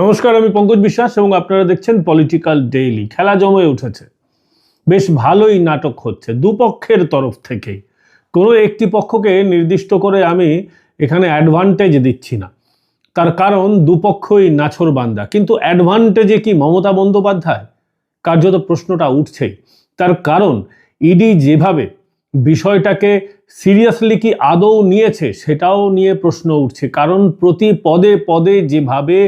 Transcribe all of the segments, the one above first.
নমস্কার, আমি পঙ্কজ বিশ্বাস এবং আপনারা দেখছেন পলিটিক্যাল ডেইলি খেলা জমে উঠেছে। বেশ ভালোই নাটক হচ্ছে দুপক্ষের তরফ থেকেই কোনো একটি পক্ষকে নির্দিষ্ট করে আমি এখানে অ্যাডভান্টেজ দিচ্ছি না। তার কারণ দুপক্ষই নাছর বান্দা কিন্তু অ্যাডভান্টেজে কি মমতা বন্দ্যোপাধ্যায়? কার্যত প্রশ্নটা উঠছেই। তার কারণ ইডি যেভাবে বিষয়টাকে সিরিয়াসলি কি আদৌ নিয়েছে সেটাও নিয়ে প্রশ্ন উঠছে। কারণ প্রতি পদে পদে যেভাবে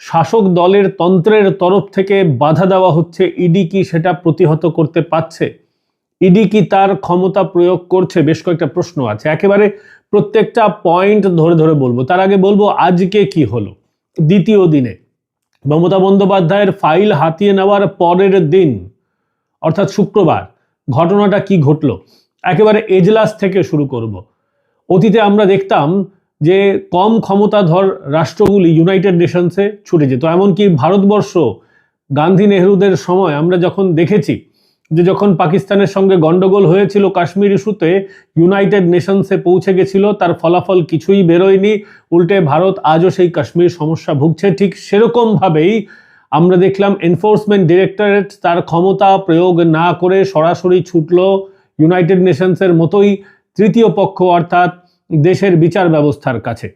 শাসক দলের তন্ত্রের তরফ থেকে বাধা দেওয়া হচ্ছে, ইডি কি সেটা প্রতিহত করতে পারছে? ইডি কি তার ক্ষমতা প্রয়োগ করছে? বেশ কয়েকটা প্রশ্ন আছে। একেবারে প্রত্যেকটা পয়েন্ট ধরে ধরে বলব। তার আগে বলব, আজকে কি হলো? দ্বিতীয় দিনে মমতা বন্দ্যোপাধ্যায়ের ফাইল হাতিয়ে নেওয়ার পরের দিন, অর্থাৎ শুক্রবার, ঘটনাটা কি ঘটলো? একেবারে এজলাস থেকে শুরু করব। অতীতে আমরা দেখতাম যে কম ক্ষমতাধর রাষ্ট্রগুলি ইউনাইটেড নেশনসে ছুটে যেত। এমনকি ভারতবর্ষ গান্ধী নেহরুদের সময় আমরা যখন দেখেছি যে যখন পাকিস্তানের সঙ্গে গন্ডগোল হয়েছিল কাশ্মীর ইস্যুতে ইউনাইটেড নেশনসে পৌঁছে গেছিল, তার ফলাফল কিছুই বেরোয়নি। উল্টে ভারত আজও সেই কাশ্মীর সমস্যা ভুগছে। ঠিক সেরকমভাবেই আমরা দেখলাম এনফোর্সমেন্ট ডিরেক্টরেট তার ক্ষমতা প্রয়োগ না করে সরাসরি ছুটল ইউনাইটেড নেশনসের মতোই তৃতীয় পক্ষ, অর্থাৎ দেশের বিচার ব্যবস্থার কাছে।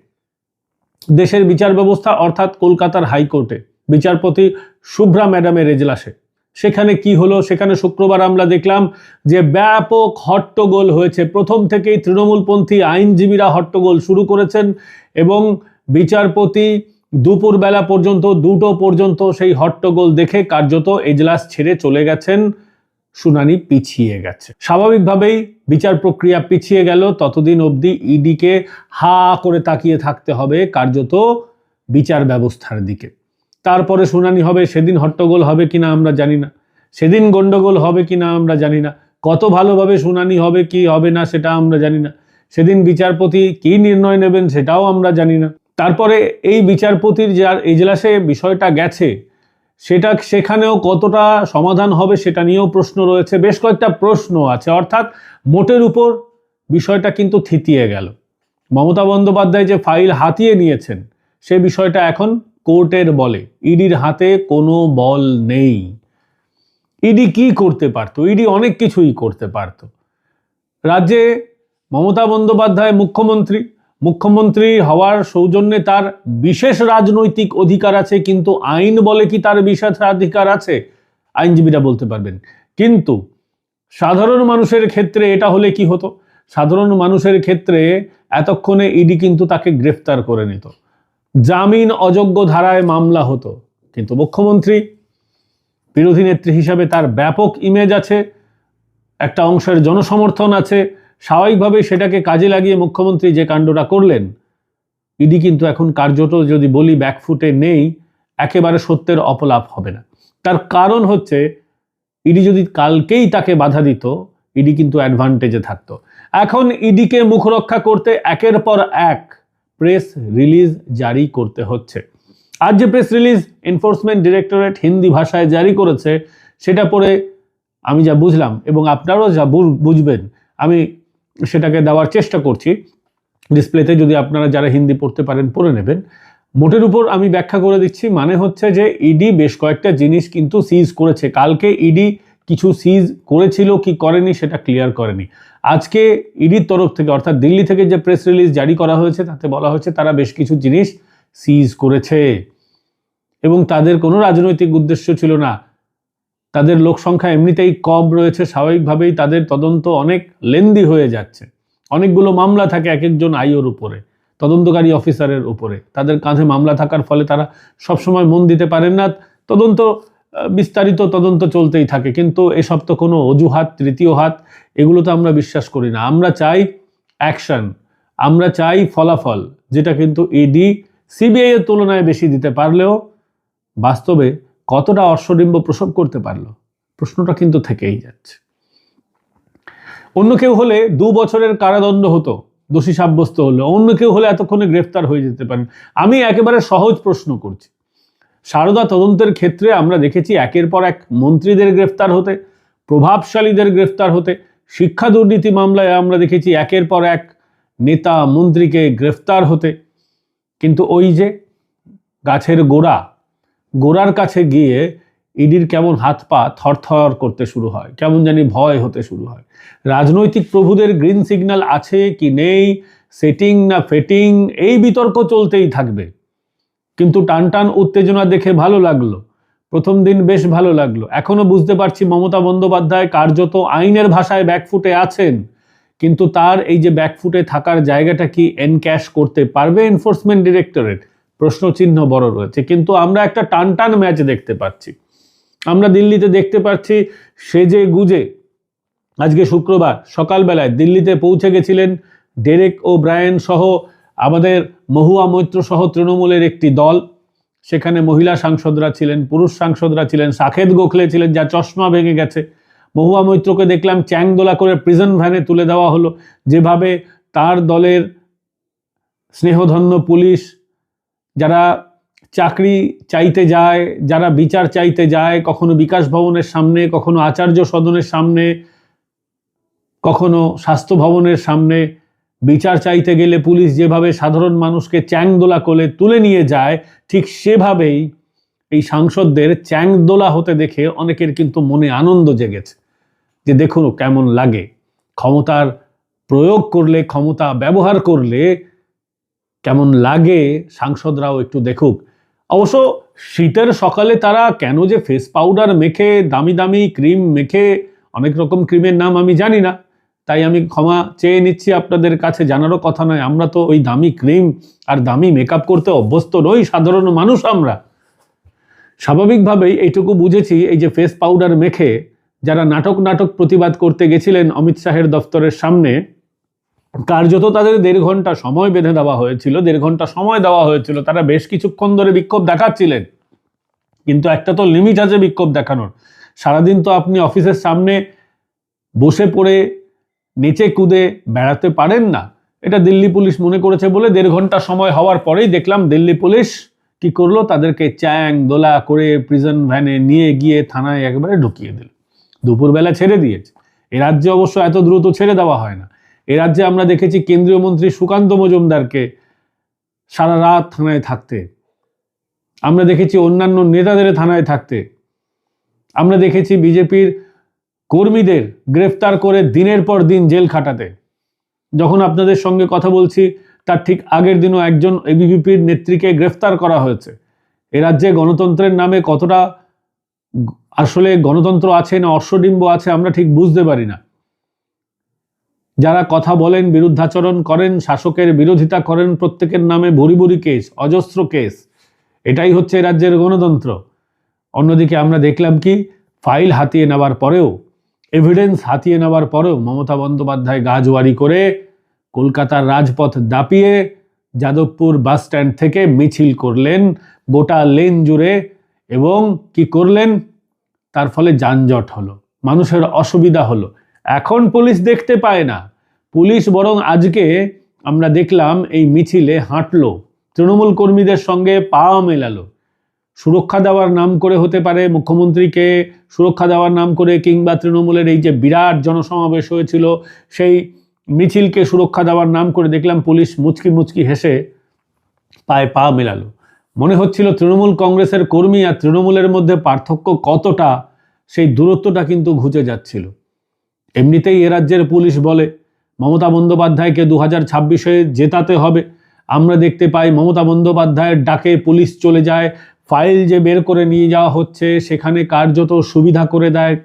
দেশের বিচার ব্যবস্থা অর্থাৎ কলকাতার হাইকোর্টে বিচারপতি শুভ্রা ম্যাডামের এজলাসে। সেখানে কি হলো? সেখানে শুক্রবার আমরা দেখলাম যে ব্যাপক হট্টগোল হয়েছে। প্রথম থেকেই তৃণমূলপন্থী আইনজীবীরা হট্টগোল শুরু করেছেন এবং বিচারপতি দুপুরবেলা পর্যন্ত, দুটো পর্যন্ত সেই হট্টগোল দেখে কার্যত এজলাস ছেড়ে চলে গেছেন। শুনানি পিছিয়ে গেছে। স্বাভাবিকভাবেই বিচার প্রক্রিয়া পিছিয়ে গেল। ততদিন অবধি ইডিকে হা করে তাকিয়ে থাকতে হবে কার্যত বিচার ব্যবস্থার দিকে। তারপরে শুনানি হবে, সেদিন হট্টগোল হবে কিনা আমরা জানি না। সেদিন গন্ডগোল হবে কিনা আমরা জানি না। কত ভালোভাবে শুনানি হবে, কি হবে না সেটা আমরা জানি না। সেদিন বিচারপতি কি নির্ণয় নেবেন সেটাও আমরা জানি না। তারপরে এই বিচারপতির যার এজলাসে বিষয়টা গেছে সেটা সেখানেও কতটা সমাধান হবে সেটা নিয়েও প্রশ্ন রয়েছে। বেশ কয়েকটা প্রশ্ন আছে। অর্থাৎ মোটের উপর বিষয়টা কিন্তু থিতিয়ে গেল। মমতা বন্দ্যোপাধ্যায় যে ফাইল হাতিয়ে নিয়েছেন, সে বিষয়টা এখন কোর্টের বলে। ইডির হাতে কোনো বল নেই। ইডি কি করতে পারতো? ইডি অনেক কিছুই করতে পারতো। রাজ্যে মমতা বন্দ্যোপাধ্যায় মুখ্যমন্ত্রী মুখ্যমন্ত্রী হওয়ার সৌজন্যে তার বিশেষ রাজনৈতিক অধিকার আছে, কিন্তু আইন বলে কি তার বিশেষ অধিকার আছে? আইনজীবীরা বলতে পারবেন। কিন্তু সাধারণ মানুষের ক্ষেত্রে এটা হলে কি হতো? সাধারণ মানুষের ক্ষেত্রে এতক্ষণে ইডি কিন্তু তাকে গ্রেফতার করে নিত। জামিন অযোগ্য ধারায় মামলা হতো। কিন্তু মুখ্যমন্ত্রী বিরোধী নেত্রী হিসাবে তার ব্যাপক ইমেজ আছে, একটা অংশের জনসমর্থন আছে স্বাভাবিকভাবে সেটাকে কাজে লাগিয়ে মুখ্যমন্ত্রী যে কাণ্ডটা করলেন, ইডি কিন্তু এখন কার্যত যদি বলি ব্যাকফুটে নেই, একেবারে সত্যের অপলাপ হবে না। তার কারণ হচ্ছে, ইডি যদি কালকেই তাকে বাধা দিত, ইডি কিন্তু অ্যাডভান্টেজে থাকতো। এখন ইডিকে মুখরক্ষা করতে একের পর এক প্রেস রিলিজ জারি করতে হচ্ছে। আজ যে press release Enforcement Directorate Hindi ভাষায় জারি করেছে, সেটা পরে আমি যা বুঝলাম এবং আপনারাও যা বুঝবেন, আমি সেটাকে দেওয়ার চেষ্টা করছি। ডিসপ্লেতে যদি আপনারা যারা হিন্দি পড়তে পারেন, পড়ে নেবেন। মোটের উপর আমি ব্যাখ্যা করে দিচ্ছি মানে হচ্ছে যে ইডি বেশ কয়েকটা জিনিস কিন্তু সিজ করেছে। কালকে ইডি কিছু সিজ করেছিল, কি করেনি সেটা ক্লিয়ার করেনি। আজকে ইডির তরফ থেকে, অর্থাৎ দিল্লি থেকে যে প্রেস রিলিজ জারি করা হয়েছে, তাতে বলা হয়েছে তারা বেশ কিছু জিনিস সিজ করেছে। এবং তাদের কোনো রাজনৈতিক উদ্দেশ্য ছিল না। তাদের লোক সংখ্যা এমনিতেই কম রয়েছে, স্বাভাবিকভাবেই তাদের তদন্ত অনেক লেন্দি হয়ে যাচ্ছে। অনেকগুলো মামলা থাকে এক একজন আইওর উপরে, তদন্তকারী অফিসারের উপরে। তাদের কাঁধে মামলা থাকার ফলে তারা সবসময় মন দিতে পারেন না। তদন্ত বিস্তারিত তদন্ত চলতেই থাকে, কিন্তু এসব তো কোনো অজুহাত, তৃতীয় হাত, এগুলো তো আমরা বিশ্বাস করি না। আমরা চাই অ্যাকশন, আমরা চাই ফলাফল, যেটা কিন্তু ইডি, সিবিআই এর তুলনায় বেশি দিতে পারলেও বাস্তবে কতটা অশ্বডিম্ব প্রসব করতে পারল? প্রশ্নটা কিন্তু থেকেই যাচ্ছে। অন্য কেউ হলে দু বছরের কারাদণ্ড হতো, দোষী সাব্যস্ত হলো। অন্য কেউ হলে এতক্ষণে গ্রেফতার হয়ে যেতে পারেন। আমি একেবারে সহজ প্রশ্ন করছি। সারদা তদন্তের ক্ষেত্রে আমরা দেখেছি একের পর এক মন্ত্রীদের গ্রেফতার হতে, প্রভাবশালীদের গ্রেফতার হতে, শিক্ষা দুর্নীতি মামলায় আমরা দেখেছি একের পর এক নেতা মন্ত্রীকে গ্রেফতার হতে। কিন্তু ওই যে গাছের গোড়া গোড়ার কাছে গিয়ে ইডির কেমন হাত পা থরথর করতে শুরু হয়, কেমন জানি ভয় হতে শুরু হয়। রাজনৈতিক প্রভুদের গ্রিন সিগন্যাল আছে কি নেই সেটিং না ফেটিং এই বিতর্ক চলতেই থাকবে। কিন্তু টান টান উত্তেজনা দেখে ভালো লাগল। প্রথম দিন বেশ ভালো লাগল। এখনও বুঝতে পারছি মমতা বন্দ্যোপাধ্যায় কার্যত আইনের ভাষায় ব্যাকফুটে আছেন। কিন্তু তার এই যে ব্যাকফুটে থাকার জায়গাটা কি এনক্যাশ করতে পারবে এনফোর্সমেন্ট ডিরেক্টরেট প্রশ্নচিহ্ন বড় রয়েছে। কিন্তু আমরা একটা টান টান ম্যাচ দেখতে পাচ্ছি। আমরা দিল্লিতে দেখতে পাচ্ছি সেজে গুজে আজকে শুক্রবার সকালবেলায় দিল্লিতে পৌঁছে গেছিলেন ডেরেক ও ব্রায়ান সহ আমাদের মহুয়া মৈত্র সহ তৃণমূলের একটি দল। সেখানে মহিলা সাংসদরা ছিলেন, পুরুষ সাংসদরা ছিলেন সাকেত গোখলে ছিলেন যা চশমা ভেঙে গেছে। মহুয়া মৈত্রকে দেখলাম চ্যাংদোলা করে প্রিজন ভ্যানে তুলে দেওয়া হলো। যেভাবে তার দলের স্নেহধন্য পুলিশ যারা চাকরি চাইতে যায়, যারা বিচার চাইতে যায়, কখনো বিকাশ ভবনের সামনে, কখনো আচার্য সদনের সামনে, কখনো স্বাস্থ্য ভবনের সামনে, বিচার চাইতে গেলে পুলিশ যেভাবে সাধারণ মানুষকে চ্যাংদোলা করে তুলে নিয়ে যায়, ঠিক সেভাবেই এই সাংসদদের চ্যাংদোলা হতে দেখে অনেকের কিন্তু মনে আনন্দ জেগেছে। যে দেখুন কেমন লাগে। ক্ষমতার প্রয়োগ করলে, ক্ষমতা ব্যবহার করলে কেমন লাগে সাংসদরাও একটু দেখুক। অবশ্য শীতের সকালে তারা কেন যে ফেস পাউডার মেখে, দামি দামি ক্রিম মেখে, অনেক রকম ক্রিমের নাম আমি জানি না। তাই আমি ক্ষমা চেয়ে নিচ্ছি আপনাদের কাছে, জানারও কথা নয়, আমরা তো ওই দামি ক্রিম আর দামি মেকআপ করতে অভ্যস্ত নই, সাধারণ মানুষ আমরা। স্বাভাবিকভাবেই এইটুকু বুঝেছি, এই যে ফেস পাউডার মেখে যারা নাটক নাটক প্রতিবাদ করতে গেছিলেন অমিত শাহের দফতরের সামনে কার্যত তাদের দেড় ঘণ্টা সময় বেঁধে দেওয়া হয়েছিল, দেড় ঘণ্টা সময় দেওয়া হয়েছিল। তারা বেশ কিছুক্ষণ ধরে বিক্ষোভ দেখাচ্ছিলেন। কিন্তু একটা তো লিমিট আছে বিক্ষোভ দেখানোর। সারাদিন তো আপনি অফিসের সামনে বসে পড়ে, নেচে কুদে বেড়াতে পারেন না। এটা দিল্লি পুলিশ মনে করেছে বলে দেড় ঘণ্টা সময় হওয়ার পরেই দেখলাম দিল্লি পুলিশ কি করল, তাদেরকে চ্যাং, দোলা করে প্রিজন ভ্যানে নিয়ে গিয়ে থানায় একবারে ঢুকিয়ে দিল। দুপুরবেলা ছেড়ে দিয়েছে। এ রাজ্যে অবশ্য এত দ্রুত ছেড়ে দেওয়া হয় না। এ রাজ্যে আমরা দেখেছি কেন্দ্রীয় মন্ত্রী সুকান্ত মজুমদারকে সারা রাত থানায় থাকতে। আমরা দেখেছি অন্যান্য নেতাদের থানায় থাকতে। আমরা দেখেছি বিজেপির কর্মীদের গ্রেফতার করে দিনের পর দিন জেল খাটাতে। যখন আপনাদের সঙ্গে কথা বলছি, তার ঠিক আগের দিনও একজন এবিভিপির নেত্রীকে গ্রেফতার করা হয়েছে। এ রাজ্যে গণতন্ত্রের নামে কতটা আসলে গণতন্ত্র আছে না অশ্বডিম্ব আছে, আমরা ঠিক বুঝতে পারি না। যারা কথা বলেন, বিরুদ্ধাচরণ করেন, শাসকের বিরোধিতা করেন, প্রত্যেকের নামে ভরি ভরি কেস, অজস্র কেস, এটাই হচ্ছে রাজ্যের গণতন্ত্র। অন্যদিকে আমরা দেখলাম কি, ফাইল হাতিয়ে নেওয়ার পরেও এভিডেন্স হাতিয়ে নেওয়ার পরেও মমতা বন্দ্যোপাধ্যায় গাজওয়ারি করে কলকাতার রাজপথ দাপিয়ে যাদবপুর বাস স্ট্যান্ড থেকে মিছিল করলেন গোটা লেন জুড়ে এবং কি করলেন? তার ফলে যানজট হলো, মানুষের অসুবিধা হলো। এখন পুলিশ দেখতে পায় না। পুলিশ বরং আজকে আমরা দেখলাম এই মিছিলে হাঁটলো। তৃণমূল কর্মীদের সঙ্গে পা মেলালো। সুরক্ষা দেওয়ার নাম করে হতে পারে মুখ্যমন্ত্রীকে, সুরক্ষা দেওয়ার নাম করে কিংবা তৃণমূলের এই যে বিরাট জনসমাবেশ হয়েছিল, সেই মিছিলকে সুরক্ষা দেওয়ার নাম করে দেখলাম পুলিশ মুচকি মুচকি হেসে পায়ে পা মেলালো। মনে হচ্ছিল তৃণমূল কংগ্রেসের কর্মী আর তৃণমূলের মধ্যে পার্থক্য কতটা, সেই দূরত্বটা কিন্তু ঘুচে যাচ্ছিল। এমনিতেই এ রাজ্যের পুলিশ বলে, মমতা বন্দ্যোপাধ্যায়কে দু হাজার ছাব্বিশে জেতাতে হবে। আমরা দেখতে পাই মমতা বন্দ্যোপাধ্যায়ের ডাকে পুলিশ চলে যায়, ফাইল যে বের করে নিয়ে যাওয়া হচ্ছে সেখানে কার্যত সুবিধা করে দেয়।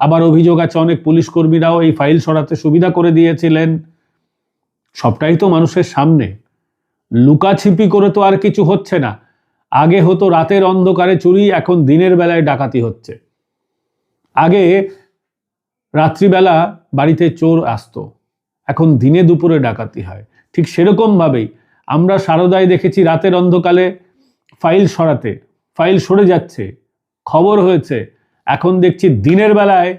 আবার অভিযোগ আছে, অনেক পুলিশ কর্মীরাও এই ফাইল সরাতে সুবিধা করে দিয়েছিলেন। সবটাই তো মানুষের সামনে। লুকাছিপি করে তো আর কিছু হচ্ছে না। আগে হতো রাতের অন্ধকারে চুরি, এখন দিনের বেলায় ডাকাতি হচ্ছে। আগে রাত্রিবেলা বাড়িতে চোর আসতো। এখন দিনে দুপুরে ডাকাতি হয়। ঠিক সেরকমভাবেই আমরা সারদায় দেখেছি রাতের অন্ধকালে ফাইল সরাতে, ফাইল সরে যাচ্ছে, খবর হয়েছে। এখন দেখছি দিনের বেলায়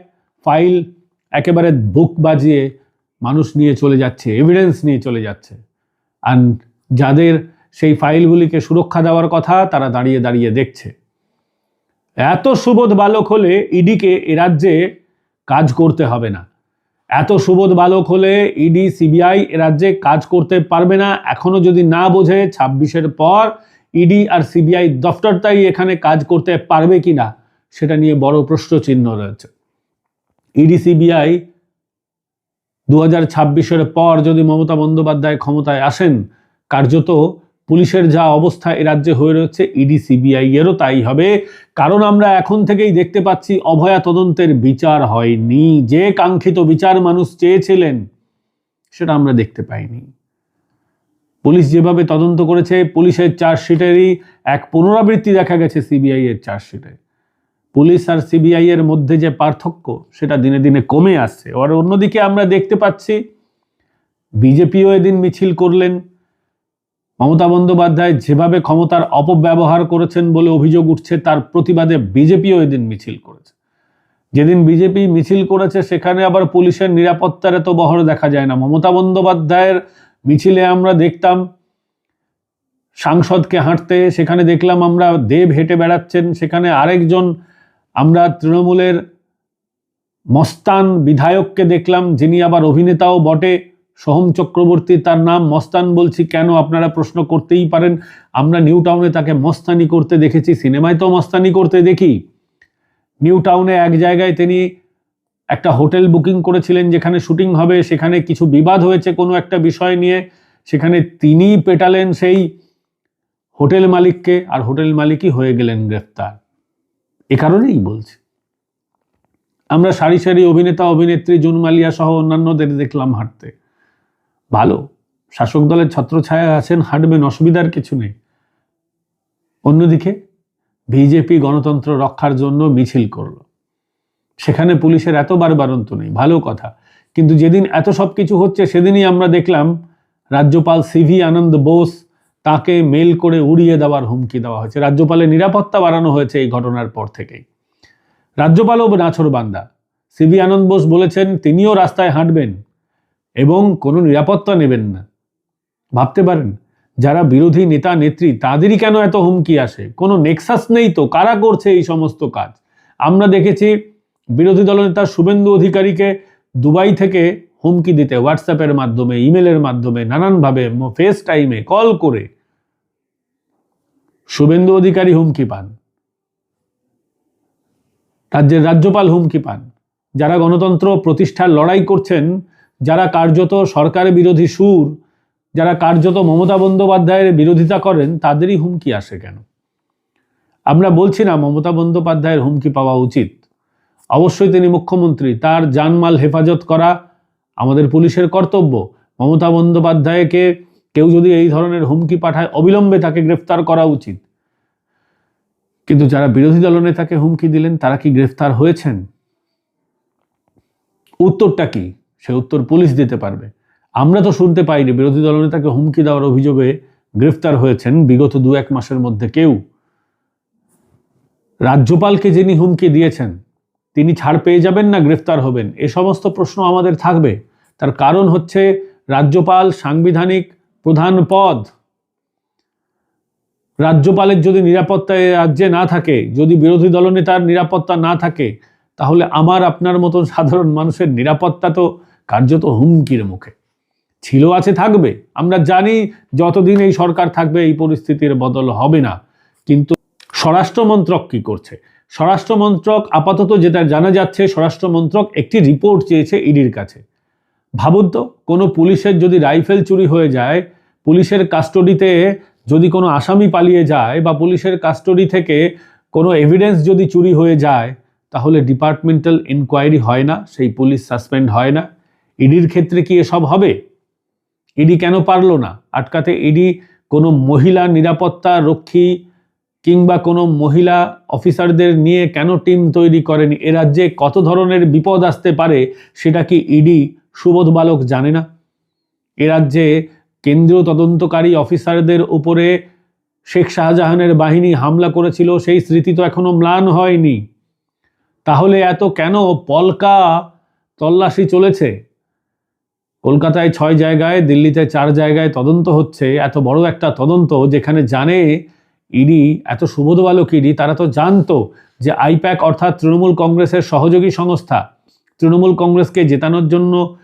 ফাইল একেবারে বুক বাজিয়ে মানুষ নিয়ে চলে যাচ্ছে এভিডেন্স নিয়ে চলে যাচ্ছে। আর যাদের সেই ফাইলগুলিকে সুরক্ষা দেওয়ার কথা তারা দাঁড়িয়ে দাঁড়িয়ে দেখছে। এত সুবোধ বালক হলে ইডিকে এ রাজ্যে কাজ করতে হবে না। এত সুবোধ বালক হলে ইডি সিবিআই এ রাজ্যে কাজ করতে পারবে না। এখনও যদি না বোঝে, ছাব্বিশের পর ইডি আর সিবিআই দফতরটাই এখানে কাজ করতে পারবে কি না, সেটা নিয়ে বড় প্রশ্ন চিহ্ন রয়েছে ইডি সিবিআই দু হাজার পর যদি মমতা বন্দ্যোপাধ্যায় ক্ষমতায় আসেন, কার্যত পুলিশের যা অবস্থা এ রাজ্যে হয়ে রয়েছে ইডি সিবিআই এরও তাই হবে। কারণ আমরা এখন থেকেই দেখতে পাচ্ছি, অভয়া তদন্তের বিচার হয়নি। যে কাঙ্ক্ষিত বিচার মানুষ চেয়েছিলেন, সেটা আমরা দেখতে পাইনি। পুলিশ যেভাবে তদন্ত করেছে, পুলিশের চার্জশিটেরই এক পুনরাবৃত্তি দেখা গেছে সিবিআই এর চার্জশিটে। পুলিশ আর সিবিআই এর মধ্যে যে পার্থক্য, সেটা দিনে দিনে কমে আসছে। আর অন্যদিকে আমরা দেখতে পাচ্ছি, বিজেপিও এদিন মিছিল করলেন। মমতা বন্দ্যোপাধ্যায় যেভাবে ক্ষমতার অপব্যবহার করেছেন বলে অভিযোগ উঠছে, তার প্রতিবাদে বিজেপিও এদিন মিছিল করেছে। যেদিন বিজেপি মিছিল করেছে, সেখানে আবার পুলিশের নিরাপত্তার এত বহর দেখা যায় না। মমতা বন্দ্যোপাধ্যায়ের মিছিলে আমরা দেখতাম, সাংসদকে হাঁটতে, সেখানে দেখলাম আমরা দেব হেঁটে বেড়াচ্ছেন, সেখানে আরেকজন আমরা তৃণমূলের মস্তান বিধায়ককে দেখলাম, যিনি আবার অভিনেতাও বটে। সোহম চক্রবর্তী তার নাম মস্তান বলছি, কেন আপনারা প্রশ্ন করতেই পারেন? আমরা নিউ টাউনে তাকে মস্তানি করতে দেখেছি, সিনেমায় তো মস্তানি করতে দেখি। নিউ টাউনে এক জায়গায় তিনি একটা হোটেল বুকিং করেছিলেন, যেখানে শুটিং হবে, সেখানে কিছু বিবাদ হয়েছে কোনো একটা বিষয় নিয়ে, সেখানে তিনি পেটালেন সেই হোটেল মালিককে, আর হোটেল মালিকই হয়ে গেলেন গ্রেফতার। এ কারণেই বলছি। আমরা সারি সারি অভিনেতা, অভিনেত্রী জুন মালিয়া সহ অন্যান্যদের দেখলাম হাঁটতে। ভালো। শাসক দলের ছত্রছায়া আছেন, হাঁটবেন, অসুবিধার কিছু নেই। অন্যদিকে বিজেপি গণতন্ত্র রক্ষার জন্য মিছিল করল। সেখানে পুলিশের এত বারবারন্ত নেই, ভালো কথা। কিন্তু যেদিন এত সব কিছু হচ্ছে, সেদিনই আমরা দেখলাম, রাজ্যপাল সিভি আনন্দ বোস তাকে মেল করে উড়িয়ে দেওয়ার হুমকি দেওয়া হয়েছে। রাজ্যপালের নিরাপত্তা বাড়ানো হয়েছে এই ঘটনার পর থেকেই। রাজ্যপালও নাছর বান্দা। সিভি আনন্দ বোস বলেছেন, তিনিও রাস্তায় হাঁটবেন। এবং কোনো নিরাপত্তা নেবেন না। ভাবতে পারেন, যারা বিরোধী নেতা, নেত্রী, তাদেরই কেন এত হুমকি আসে? কোনো নেক্সাস নেই তো, কারা করছে এই সমস্ত কাজ? আমরা দেখেছি বিরোধী দলনেতা শুভেন্দু অধিকারীকে দুবাই থেকে হুমকি দিতে হোয়াটসঅ্যাপের মাধ্যমে ইমেলের মাধ্যমে, নানানভাবে ফেস টাইমে কল করে শুভেন্দু অধিকারী হুমকি পান। রাজ্যের রাজ্যপাল হুমকি পান। যারা গণতন্ত্র প্রতিষ্ঠার লড়াই করছেন যারা কার্যত সরকার বিরোধী সুর, যারা কার্যত মমতা বন্দ্যোপাধ্যায়ের বিরোধিতা করেন, তাদেরই হুমকি আসে কেন? আমরা বলছি না মমতা বন্দ্যোপাধ্যায়ের হুমকি পাওয়া উচিত। অবশ্যই তিনি মুখ্যমন্ত্রী, তার জানমাল হেফাজত করা আমাদের পুলিশের কর্তব্য। মমতা বন্দ্যোপাধ্যায়কে কেউ যদি এই ধরনের হুমকি পাঠায়, অবিলম্বে তাকে গ্রেফতার করা উচিত। কিন্তু যারা বিরোধী দলনেতাকে হুমকি দিলেন, তারা কি গ্রেফতার হয়েছেন? উত্তরটা কি? সে উত্তর পুলিশ দিতে পারবে। আমরা তো শুনতে পাইনি, বিরোধী দলনেতাকে হুমকি দেওয়ার অভিযোগে গ্রেফতার হয়েছেন বিগত দু এক মাসের মধ্যে কেউ। রাজ্যপালকে যিনি হুমকি দিয়েছেন, তিনি ছাড় পেয়ে যাবেন না, গ্রেফতার হবেন? এ সমস্ত প্রশ্ন আমাদের থাকবে। তার কারণ হচ্ছে রাজ্যপাল সাংবিধানিক প্রধান পদ। রাজ্যপালের যদি নিরাপত্তা রাজ্যে না থাকে, যদি বিরোধী দলনেতার নিরাপত্তা না থাকে, তাহলে আমার আপনার মতন সাধারণ মানুষের নিরাপত্তা তো কার্যত হুমকির মুখে। ছিল আছে থাকবে, আমরা জানি যতদিন এই সরকার থাকবে এই পরিস্থিতির বদল হবে না। কিন্তু স্বরাষ্ট্র মন্ত্রক কি করছে? স্বরাষ্ট্র মন্ত্রক আপাতত যেটা জানা যাচ্ছে, স্বরাষ্ট্র মন্ত্রক একটি রিপোর্ট চেয়েছে ইডির কাছে। ভাবুন তো, কোনো পুলিশের যদি রাইফেল চুরি হয়ে যায়, পুলিশের কাস্টডিতে যদি কোনো আসামি পালিয়ে যায় বা পুলিশের কাস্টডি থেকে কোনো এভিডেন্স যদি চুরি হয়ে যায়, তাহলে ডিপার্টমেন্টাল ইনকোয়ারি হয় না, সেই পুলিশ সাসপেন্ড হয় না। ইডির ক্ষেত্রে কি এসব হবে? ইডি কেন পারল না? আটকাতে ইডি কোনো মহিলা নিরাপত্তা রক্ষী কিংবা কোনো মহিলা অফিসারদের নিয়ে কেন টিম তৈরি করেনি? এ রাজ্যে কত ধরনের বিপদ আসতে পারে সেটা কি ইডি সুবোধ বালক জানে না? এ রাজ্যে কেন্দ্রীয় তদন্তকারী অফিসারদের উপরে শেখ শাহজাহানের বাহিনী হামলা করেছিল, সেই স্মৃতি তো এখনও ম্লান হয়নি। তাহলে এত কেন পলকা তল্লাশি চলেছে? কলকাতায় ছয় জায়গায়, দিল্লিতে চার জায়গায় তদন্ত হচ্ছে। এত বড় একটা তদন্ত যেখানে জানে ইডি, এত সুবোধ বালক ইডি, তারা তো জানতো যে আইপ্যাক অর্থাৎ তৃণমূল কংগ্রেসের সহযোগী সংস্থা। তৃণমূল কংগ্রেসকে জেতানোর জন্য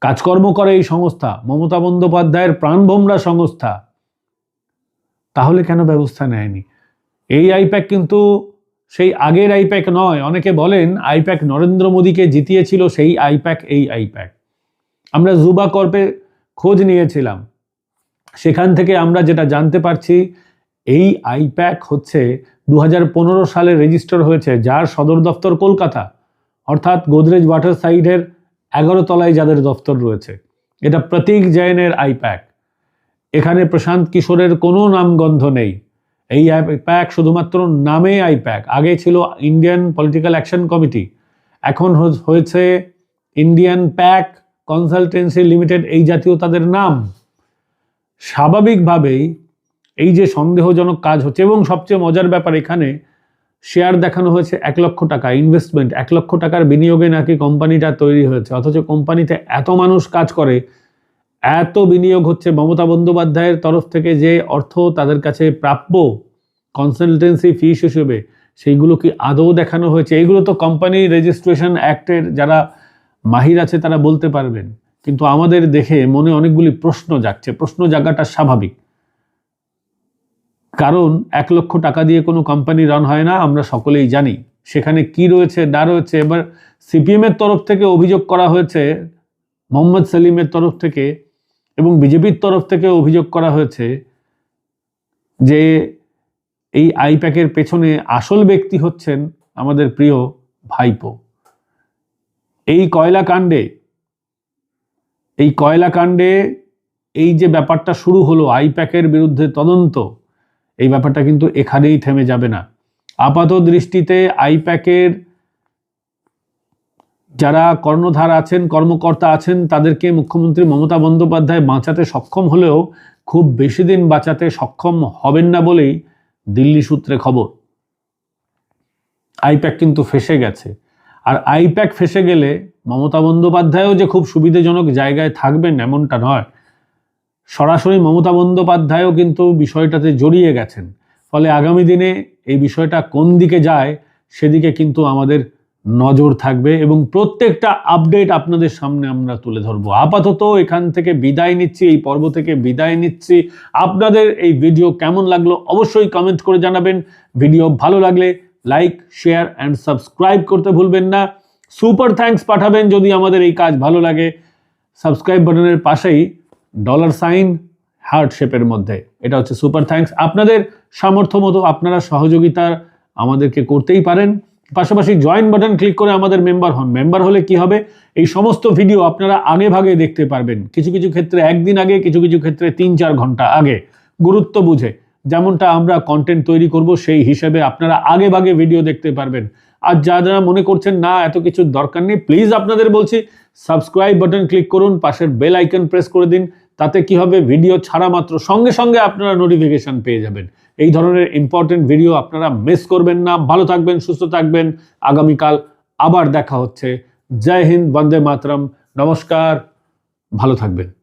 কাজকর্ম করে এই সংস্থা, মমতা বন্দ্যোপাধ্যায়ের প্রাণভোমরা সংস্থা। তাহলে কেন ব্যবস্থা নেয়নি? এই আইপ্যাক কিন্তু সেই আগের আইপ্যাক নয়। অনেকে বলেন আইপ্যাক নরেন্দ্র মোদীকে জিতিয়েছিল, সেই আইপ্যাক এই আইপ্যাক। আমরা জুবা কর্পে খোঁজ নিয়েছিলাম। সেখান থেকে আমরা যেটা জানতে পারছি, এই আইপ্যাক হচ্ছে দু হাজার পনেরো সালে রেজিস্টার হয়েছে যার সদর দপ্তর কলকাতা। অর্থাৎ গোদরেজ ওয়াটার সাইডের এগারো তলায় যাদের দপ্তর রয়েছে। এটা প্রতীক জৈনের আইপ্যাক এখানে প্রশান্ত কিশোরের কোনো নামগন্ধ নেই। এই আইপ্যাক শুধুমাত্র নামে আইপ্যাক আগে ছিল ইন্ডিয়ান পলিটিক্যাল অ্যাকশন কমিটি। এখন হয়েছে ইন্ডিয়ান প্যাক কনসালটেন্সি লিমিটেড, এই জাতীয় তাদের নাম, স্বাভাবিকভাবেই এই যে সন্দেহজনক কাজ হচ্ছে, এবং সবচেয়ে মজার ব্যাপার এখানে, শেয়ার দেখানো হয়েছে এক লক্ষ টাকা ইনভেস্টমেন্ট এক লক্ষ টাকার বিনিয়োগে নাকি কোম্পানিটা তৈরি হয়েছে, অথচ কোম্পানিতে এত মানুষ কাজ করে, এত বিনিয়োগ হচ্ছে। মমতা বন্দ্যোপাধ্যায়ের তরফ থেকে যে অর্থ তাদের কাছে প্রাপ্য কনসালটেন্সি ফিস হিসেবে, সেইগুলো কি আদৌ দেখানো হয়েছে? এইগুলো তো কোম্পানি রেজিস্ট্রেশন অ্যাক্টের যারা মাহির আছে, তারা বলতে পারবেন। কিন্তু আমাদের দেখে মনে অনেকগুলি প্রশ্ন জাগছে। প্রশ্ন জাগাটা স্বাভাবিক। কারণ এক লক্ষ টাকা দিয়ে কোনো কোম্পানি রান হয় না, আমরা সকলেই জানি। সেখানে কি রয়েছে, না রয়েছে, এবার সিপিএমের তরফ থেকে অভিযোগ করা হয়েছে, মোহাম্মদ সেলিমের তরফ থেকে এবং বিজেপির তরফ থেকে অভিযোগ করা হয়েছে যে এই আইপ্যাকের পেছনে আসল ব্যক্তি হচ্ছেন আমাদের প্রিয় ভাইপো। এই কয়লা কাণ্ডে, এই কয়লা কাণ্ডে এই যে ব্যাপারটা শুরু হলো আইপ্যাকের বিরুদ্ধে তদন্ত, এই ব্যাপারটা কিন্তু এখানেই থেমে যাবে না। আপাত দৃষ্টিতে আইপ্যাকের যারা কর্ণধার আছেন, কর্মকর্তা আছেন, তাদেরকে মুখ্যমন্ত্রী মমতা বন্দ্যোপাধ্যায় বাঁচাতে সক্ষম হলেও খুব বেশি দিন বাঁচাতে সক্ষম হবেন না বলেই দিল্লি সূত্রে খবর। আইপ্যাক কিন্তু ফেসে গেছে। আর আইপ্যাক ফেসে গেলে মমতা বন্দ্যোপাধ্যায়ও যে খুব সুবিধাজনক জায়গায় থাকবেন এমনটা নয়। সরাসরি মমতা বন্দ্যোপাধ্যায়ও কিন্তু বিষয়টাতে জড়িয়ে গেছেন। ফলে আগামী দিনে এই বিষয়টা কোন দিকে যায় সেদিকে কিন্তু আমাদের নজর থাকবে এবং প্রত্যেকটা আপডেট আপনাদের সামনে আমরা তুলে ধরবো। আপাতত এখান থেকে বিদায় নিচ্ছি, এই পর্ব থেকে বিদায় নিচ্ছি। আপনাদের এই ভিডিও কেমন লাগল অবশ্যই কমেন্ট করে জানাবেন। ভিডিও ভালো লাগলে লাইক শেয়ার অ্যান্ড সাবস্ক্রাইব করতে ভুলবেন না। সুপার থ্যাঙ্কস পাঠাবেন যদি আমাদের এই কাজ ভালো লাগে। সাবস্ক্রাইব বাটনের পাশেই ডলার সাইন হার্ট শেপের মধ্যে। এটা হচ্ছে সুপার থ্যাঙ্কস আপনাদের সামর্থ্য মতো আপনারা সহযোগিতা আমাদেরকে করতেই পারেন। পাশাপাশি জয়েন বাটন ক্লিক করে আমাদের মেম্বার হন। মেম্বার হলে কি হবে? এই সমস্ত ভিডিও আপনারা আগে ভাগে দেখতে পারবেন। কিছু কিছু ক্ষেত্রে একদিন আগে, কিছু কিছু ক্ষেত্রে তিন চার ঘণ্টা আগে। গুরুত্ব বুঝে। যেমনটা আমরা কন্টেন্ট তৈরি করব, সেই হিসেবে আপনারা আগে ভাগে ভিডিও দেখতে পারবেন। আর যারা যারা মনে করছেন, না, এত কিছুর দরকার নেই প্লিজ আপনাদের বলছি সাবস্ক্রাইব বাটন ক্লিক করুন, পাশের বেল আইকন প্রেস করে দিন, তাতে কি হবে? ভিডিও ছাড়া মাত্র সঙ্গে সঙ্গে আপনারা নোটিফিকেশন পেয়ে যাবেন। এই ধরনের ইম্পর্টেন্ট ভিডিও আপনারা মিস করবেন না। ভালো থাকবেন, সুস্থ থাকবেন। আগামীকাল আবার দেখা হচ্ছে। জয় হিন্দ, বন্দে মাতরম। নমস্কার। ভালো থাকবেন।